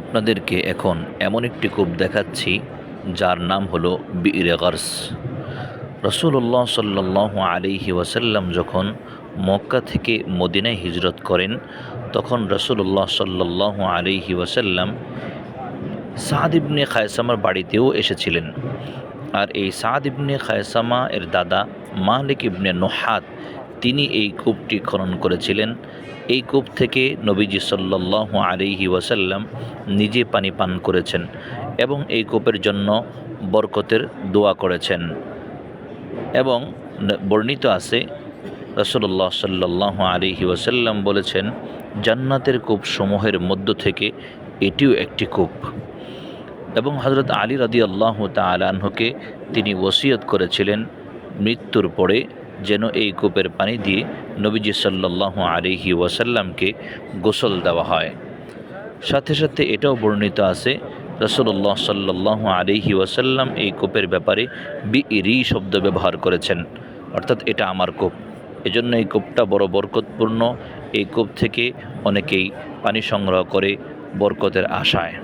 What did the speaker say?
আপনাদেরকে এখন এমন একটি কূপ দেখাচ্ছি, যার নাম হলো বীর গার্স। রসুল্লাহ সাল্লাহ আলিহি ওয়াসাল্লাম যখন মক্কা থেকে মদিনায় হিজরত করেন, তখন রসুল্লাহ সাল্লাহ আলিহি ওয়াসাল্লাম সাদ ইবনে খায়সামার বাড়িতেও এসেছিলেন। আর এই সাদ ইবনে খায়সামা এর দাদা মালিক ইবনে নোহাত তিনি এই কূপটি খনন করেছিলেন। এই কূপ থেকে নবীজি সাল্লাহ আলিহি ওয়াসাল্লাম নিজে পানি পান করেছেন এবং এই কূপের জন্য বরকতের দোয়া করেছেন। এবং বর্ণিত আছে রসল্লাহ সাল্লাহ আলিহি ওয়াসাল্লাম বলেছেন, জান্নাতের কূপ সমূহের মধ্য থেকে এটিও একটি কূপ। এবং হজরত আলী রাদি আল্লাহ তালাহকে তিনি ওসিয়ত করেছিলেন, মৃত্যুর পরে যেন এই কূপের পানি দিয়ে নবীজি সাল্লাহ আলিহি ওয়াসাল্লামকে গোসল দেওয়া হয়। সাথে সাথে এটাও বর্ণিত আছে রসুল্লাহ সাল্লাহ আলিহি ওয়াসাল্লাম এই কূপের ব্যাপারে বি রি শব্দ ব্যবহার করেছেন, অর্থাৎ এটা আমার কূপ। এজন্য এই কূপটা বড় বরকতপূর্ণ, এই কূপ থেকে অনেকেই পানি সংগ্রহ করে বরকতের আশায়।